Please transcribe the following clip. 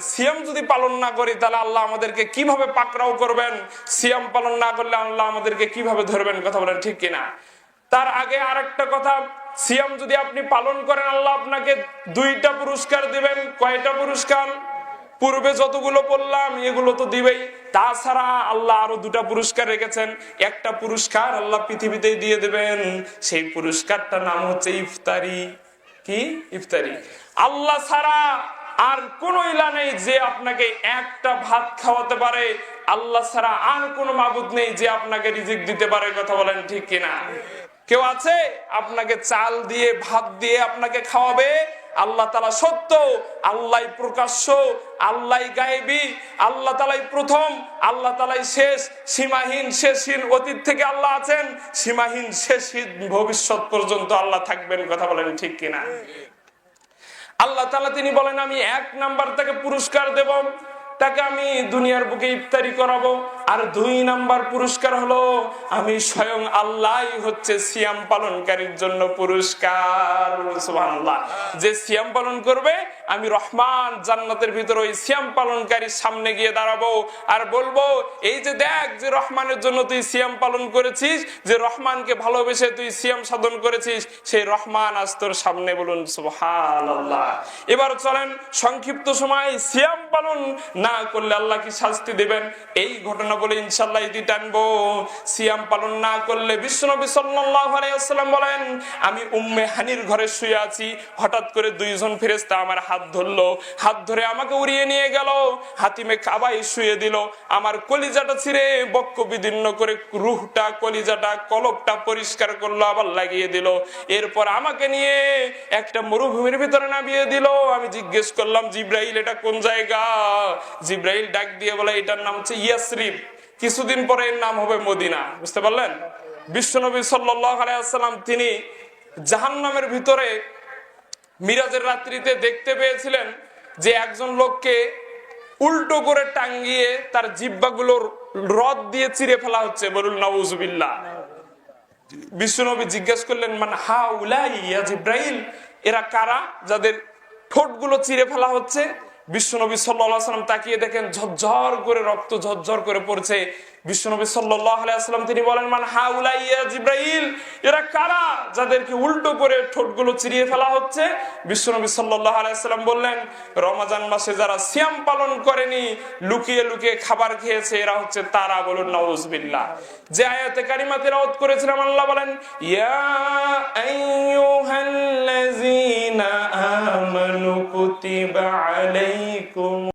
সিয়াম যদি পালন না করি, তাহলে আল্লাহ আমাদেরকে কীভাবে পাকড়াও করবেন? সিয়াম পালন না করলে আল্লাহ আমাদেরকে কীভাবে ধরবেন? কথা বলেন ঠিক কিনা? তার আগে আরেকটা কথা, সিয়াম যদি আপনি পালন করেন, আল্লাহ আপনাকে দুইটা পুরস্কার দিবেন। কয়টা পুরস্কার? পূর্বে যতগুলো বললাম এগুলো তো দিবেই। তাছাড়া আল্লাহ আরও দুটা পুরস্কার রেখেছেন। একটা পুরস্কার আল্লাহ পৃথিবীতেই দিয়ে দেবেন। সেই পুরস্কারটার নাম হচ্ছে ইফতারি। কি? ইফতারি। আল্লাহ ছাড়া আর কোন ইলা নেই যে আপনাকে একটা ভাত খাওয়াতে পারে। আল্লাহ ছাড়া আর কোন মাবুদ নেই যে আপনাকে রিজিক দিতে পারে, কথা বলেন ঠিক কিনা? কেউ আছে? আপনাকে চাল দিয়ে, ভাত দিয়ে আপনাকে খাওয়াবে? আল্লাহ তালা সত্য আল্লাহ প্রকাশ্য আল্লাহ গায়েবি, আল্লাহ তালাই প্রথম, আল্লাহ তালাই শেষ, সীমাহীন শেষহীন অতীত থেকে আল্লাহ আছেন, সীমাহীন শেষহীন ভবিষ্যৎ পর্যন্ত আল্লাহ থাকবেন, কথা বলেন ঠিক কিনা? আল্লাহ তালা তিনি বলেন, আমি এক নাম্বার তাকে পুরস্কার দেব, তাকে আমি দুনিয়ার বুকে ইফতারি করাবো। আর দুই নাম্বার পুরস্কার হলো, আমি স্বয়ং আল্লাহ হচ্ছে সিয়াম পালনকারীর জন্য পুরস্কার। যে সিয়াম পালন করবে, আমি রহমান জান্নাতের ভিতরে ওই সিয়াম পালনকারীর সামনে গিয়ে দাঁড়াবো আর বলব, এই যে দেখ যে রহমানের জন্য তুই সিয়াম পালন করেছিস, যে রহমানকে ভালোবেসে তুই সিয়াম সাধন করেছিস, সেই রহমান আজ তোর সামনে বলুন, সুবহানাল্লাহ। এবার চলেন, সংক্ষিপ্ত সময় সিয়াম পালন না করলে আল্লাহ কি শাস্তি দিবেন? এই ঘটনা বলে ইনশাল্লাহ ইতি টানবো সিয়াম পালন না করলে বিশ্বনবী সাল্লাল্লাহু আলাইহি ওয়াসাল্লাম বলেন, আমি উম্মে হানির ঘরে শুয়ে আছি। হঠাৎ করে দুইজন ফেরেশতা আমার হাত ধরলো, হাত ধরে আমাকে উড়িয়ে নিয়ে গেল, হাতিমে কাবাই শুয়ে দিল। আমার কলিজাটা ছিঁড়ে বক্ষ বিদীর্ণ করে রুহটা, কলিজাটা কলবটা পরিষ্কার করল, আবার লাগিয়ে দিল। এরপর আমাকে নিয়ে একটা মরুভূমির ভিতরে নামিয়ে দিল। আমি জিজ্ঞেস করলাম, জিব্রাইল, এটা কোন জায়গা? জিব্রাইল ডাক দিয়ে বলে, এটার নাম হচ্ছে ইয়াসরিফ কিছুদিন পরে এর নাম হবে মদিনা, বুঝতে পারলেন? বিশ্বনবী আলাইসাল্লাম তিনি জাহান্নামের ভিতরে মিরাজের রাত্রিতে দেখতে পেয়েছিলেন যে একজন লোককে উল্টো করে টাঙ্গিয়ে তার জিব্বাগুলোর রদ দিয়ে চিরে ফেলা হচ্ছে। বলুন নবুজুবিল্লাহ বিশ্বনবী জিজ্ঞেস করলেন মানে হা উলাই জিব্রাইল? এরা কারা যাদের ঠোঁটগুলো চিরে ফেলা হচ্ছে? বিশ্বনবী সাল্লাম তাকিয়ে দেখেন ঝরঝর করে রক্ত ঝরঝর করে পড়ছে। বিশ্বনবী আলাইসাল্লাম তিনি বলেন, মান হা উলাইয়া জিব্রাইল, এরা কারা যাদেরকে উল্টো করে ঠোঁটগুলো চিরিয়ে ফেলা হচ্ছে? বিশ্বনবী সাল্লাহ আলাইসাল্লাম বললেন, রমাজান মাসে যারা সিয়াম পালন করেনি, লুকিয়ে লুকিয়ে খাবার খেয়েছে, এরা হচ্ছে তারা বলুন নওয়াজবিল্লাহ যে আয়াতে কারিমাতে রাওত করেছিলাম আল্লাহ বলেন, ইয়া عليه